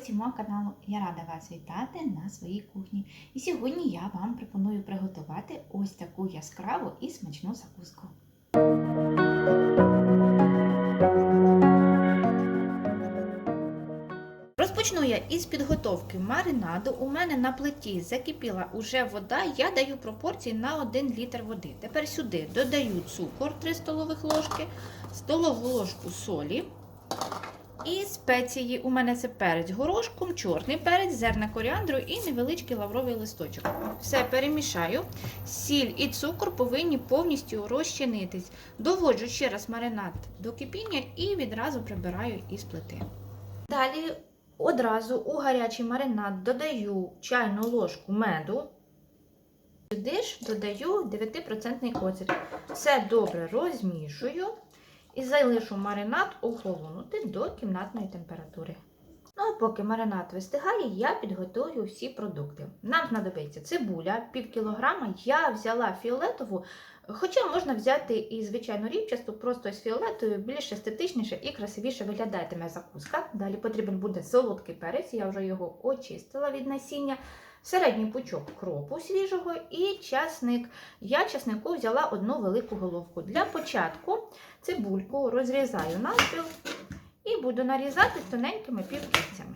гості мого каналу. Я рада вас вітати на своїй кухні. І сьогодні я вам пропоную приготувати ось таку яскраву і смачну закуску. Розпочну я із підготовки маринаду. У мене на плиті закипіла уже вода, я даю пропорції на 1 літр води. Тепер сюди додаю цукор 3 столових ложки, столову ложку солі. І спеції у мене це перець горошком, чорний перець, зерна коріандру і невеличкий лавровий листочок. Все перемішаю. Сіль і цукор повинні повністю розчинитись. Доводжу ще раз маринад до кипіння і відразу прибираю із плити. Далі одразу у гарячий маринад додаю чайну ложку меду. Сюди ж додаю 9% оцет. Все добре розмішую. І залишу маринад охолонути до кімнатної температури. Ну, а поки маринад вистигає, я підготую всі продукти. Нам знадобиться цибуля, пів кілограма. Я взяла фіолетову, хоча можна взяти і звичайну рівчасту, просто з фіолетовою, більш естетичніше і красивіше виглядатиме закуска. Далі потрібен буде солодкий перець, я вже його очистила від насіння. Середній пучок кропу свіжого і часник. Я часнику взяла одну велику головку. Для початку цибульку розрізаю навпіл і буду нарізати тоненькими півкільцями.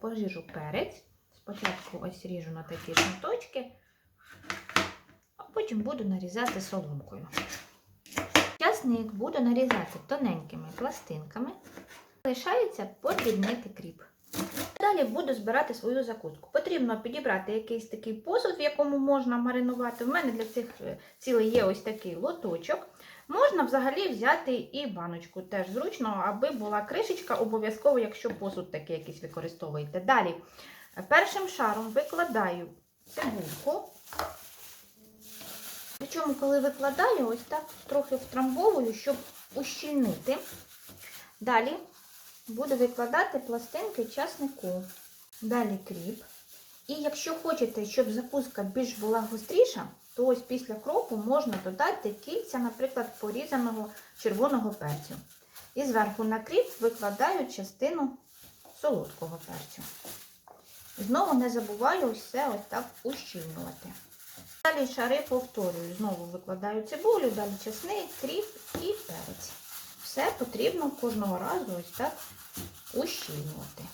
Поріжу перець. Спочатку ось ріжу на такі шматочки, а потім буду нарізати соломкою. Часник буду нарізати тоненькими пластинками. Залишається подрібнити кріп. Далі буду збирати свою закуску. Потрібно підібрати якийсь такий посуд, в якому можна маринувати. У мене для цих цілей є ось такий лоточок. Можна взагалі взяти і баночку, теж зручно, аби була кришечка, обов'язково, якщо посуд такий якийсь використовуєте. Далі першим шаром викладаю цибульку. Причому, коли викладаю, ось так трохи втрамбовую, щоб ущільнити. Далі буду викладати пластинки часнику. Далі кріп. І якщо хочете, щоб закуска більш була гостріша, то ось після кропу можна додати кільця, наприклад, порізаного червоного перцю. І зверху на кріп викладаю частину солодкого перцю. Знову не забуваю все ось так ущільнювати. Далі шари повторюю. Знову викладаю цибулю, далі чесник, кріп і перець. Все потрібно кожного разу ось так ущільнювати.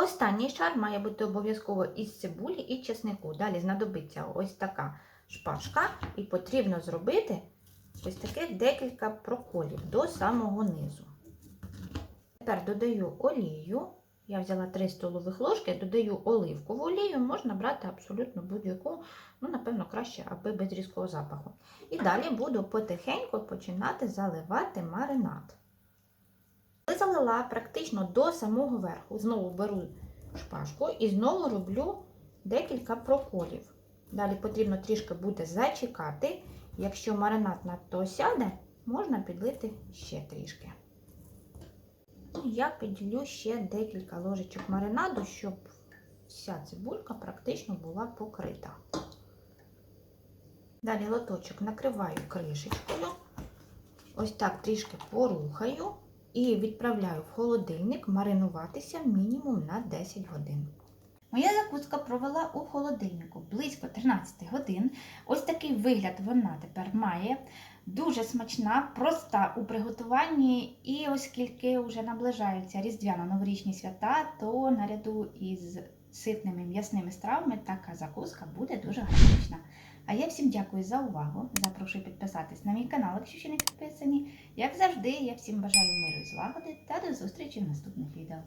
Останній шар має бути обов'язково із цибулі і чеснику. Далі знадобиться ось така шпажка, і потрібно зробити ось таке декілька проколів до самого низу. Тепер додаю олію. Я взяла 3 столових ложки, додаю оливкову олію, можна брати абсолютно будь-яку, ну, напевно, краще, аби без різкого запаху. І далі буду потихеньку починати заливати маринад. Залила практично до самого верху, знову беру шпажку і знову роблю декілька проколів. Далі потрібно трішки буде зачекати. Якщо маринад надто осяде, можна підлити ще трішки. Я підділю ще декілька ложечок маринаду, щоб вся цибулька практично була покрита. Далі лоточок накриваю кришечкою, ось так трішки порухаю і відправляю в холодильник маринуватися мінімум на 10 годин. Моя закуска провела у холодильнику близько 13 годин. Ось такий вигляд вона тепер має. Дуже смачна, проста у приготуванні, і оскільки вже наближаються різдвяно-новорічні свята, то наряду із ситними м'ясними стравами така закуска буде дуже гармонічна. А я всім дякую за увагу. Запрошую підписатись на мій канал, якщо ще не підписані. Як завжди, я всім бажаю миру і злагоди та до зустрічі в наступних відео.